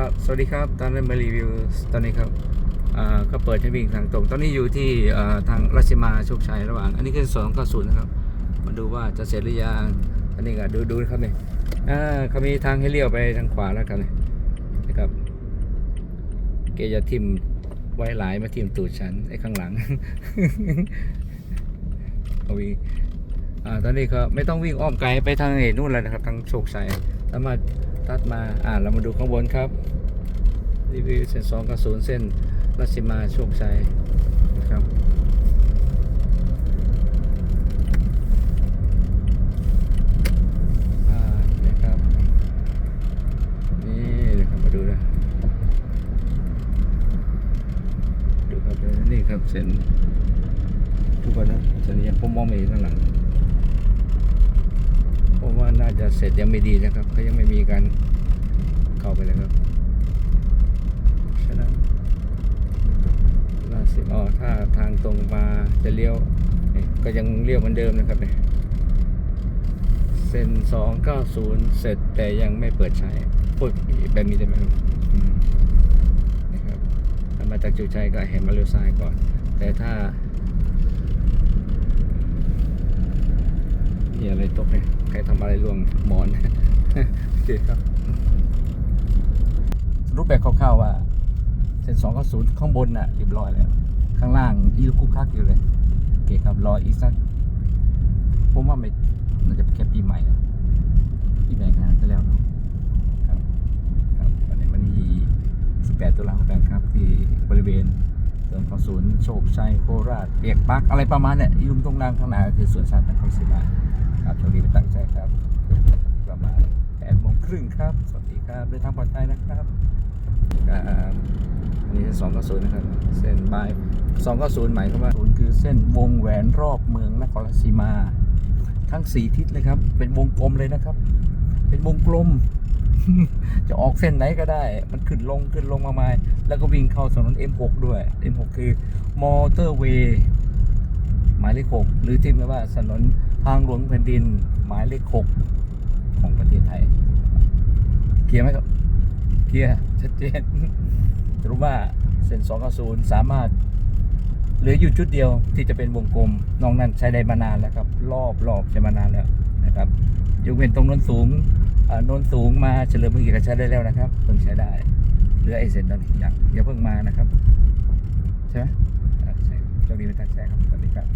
ครับ สวัสดีครับ ตอนนี้มารีวิว ตอนนี้ครับก็เปิดให้วิ่งทางตรง ตอนนี้อยู่ที่ทางราชมาโชคชัยระหว่าง อันนี้คือสองก้าศูนย์นะครับ มาดูว่าจะเสร็จหรือยัง อันนี้ก็ดูดูนะครับเนี่ยเขามีทางให้เลี้ยวไปทางขวาแล้วครับเนี่ยนะครับ เกจะทิมไว้หลายมาทิมตูดฉันไอ้ข้างหลังเอาวีอ่าตอนนี้ก็ไม่ต้องวิ่งอ้อมไกลไปทางเอนู่นแล้วนะครับ ทางโชคชัยสามารถ ตัดมาอ่าเรามาดูข้างบนครับ รีวิวเส้นสองกับศูนย์เส้นรัชมาโชคชัยนะครับอ่านะครับนี่นะครับมาดูนะดูครับนี่ครับเส้นทุกคนนะเส้นนี้ยังผมมองไม่เห็นข้างหลังเพราะว่าน่าจะ เสร็จยังไม่ดีนะครับก็ยังไม่มีการเข้าไปเลยครับฉะนั้นล่าสิบอ๋อถ้าทางตรงมาจะเลี้ยวก็ยังเลี้ยวเหมือนเดิมนะครับเนี่ยเส้นสองเก้าศูนย์เสร็จแต่ยังไม่เปิดใช้พูดแบบนี้ได้ไหมครับนะครับมาจากจุชัยก็เห็นมาเลี้ยวซ้ายก่อน แต่ถ้า มีอะไรตกเนี่ยใครทำอะไรล่วงหมอนโอเคครับ รูปแบบคร่าวๆว่าเส้นสองก็ศูนย์ข้างบนน่ะเรียบร้อยแล้ว ข้างล่างอีลูกคุกคักอยู่เลยโอเคครับรออีกสักผมว่าไม่น่าจะแค่ปีใหม่นะปีใหม่งานก็แล้วเนอะครับครับวันนี้วันที่18ตุลาคมครับที่บริเวณสวนของศูนย์โชคชัยโคราชเปียกปักอะไรประมาณเนี่ยยุ่มตรงนางข้างหน้าคือสวนสัตว์นครศรีมาครับโชคดีไปตั้งใจครับ ประมาณแปดโมง ครึ่งครับ สวัสดีครับเดินทางปลอดภัยนะครับอ่าอันนี้สองก็ศูนย์นะครับ เส้นบายสองก็ศูนย์หมายความว่าศูนย์คือเส้นวงแหวนรอบเมืองนครราชสีมา ทั้งสี่ทิศเลยครับ เป็นวงกลมเลยนะครับ เป็นวงกลม จะออกเส้นไหนก็ได้ มันขึ้นลงขึ้นลงมาไมาแล้วก็วิ่งเข้าถนน M6 ด้วย M6 คือมอเตอร์เวย์หมายเลขหกหรือที่เรียกว่าถนนทางหลวงแผ่นดิน หมายเลขหก ของประเทศไทย เคลียร์ไหมครับเคลียร์ชัดเจนรู้ว่าเส้น290 สามารถเหลืออยู่จุดเดียวที่จะเป็นวงกลมนอกนั้นใช้ได้มานานแล้วครับ รอบรอบใช้มานานแล้วนะครับยกเว้นตรงนนสูงอ่าโนนสูงมาเฉลิมพระเกียรติก็ใช้ได้แล้วนะครับเพิ่งใช้ได้เหลือไอเส้นตอนนี้ยังอย่าเพิ่งมานะครับ ใช่ไหมใช่โชคดีไปตั้งใจครับสวัสดีครับ